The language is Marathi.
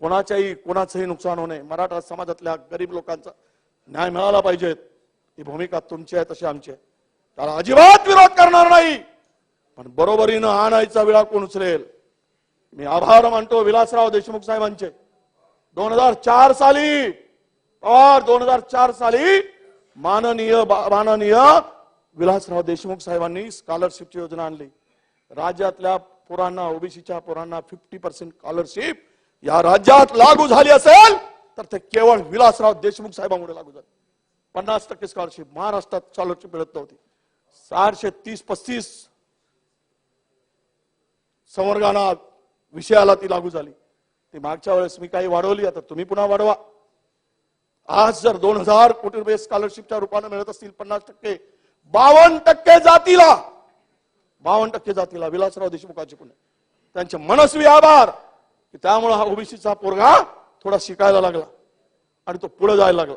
कोणाच्याही कोणाचंही नुकसान होऊ नये. मराठा समाजातल्या गरीब लोकांचा न्याय मिळाला पाहिजे. ही भूमिका तुमची आहे तशी आमची आहे. त्याला अजिबात विरोध करणार नाही. पण बरोबरीनं आणायचा विळा कोण उचलेल? मी आभार मानतो विलासराव देशमुख साहेबांचे. दोन हजार चार साली पवार दोन हजार चार साली माननीय बा- माननीय विलासराव देशमुख साहेबांनी स्कॉलरशिपची योजना आणली. राज्यातल्या पोरांना ओबीसीच्या पोरांना फिफ्टी पर्सेंट स्कॉलरशिप या राज्यात लागू झाली असेल तर ते केवळ विलासराव देशमुख साहेबांमुळे लागू झाले. पन्नास टक्के स्कॉलरशिप महाराष्ट्रात स्कॉलरशिप मिळत नव्हती. चारशे तीस पस्तीस संवर्गाना विषयाला ती लागू झाली. ती मागच्या वेळेस मी काही वाढवली आता तुम्ही पुन्हा वाढवा. आज जर दोन हजार कोटी रुपये स्कॉलरशिपच्या रूपाने मिळत असतील पन्नास टक्के बावन्न टक्के जातीला बावन्न टक्के जातीला विलासराव देशमुखाचे पुणे त्यांचे मनस्वी आभार. की हा ओबीसीचा पोरगा थोडा शिकायला लागला आणि तो पुढे जायला लागला.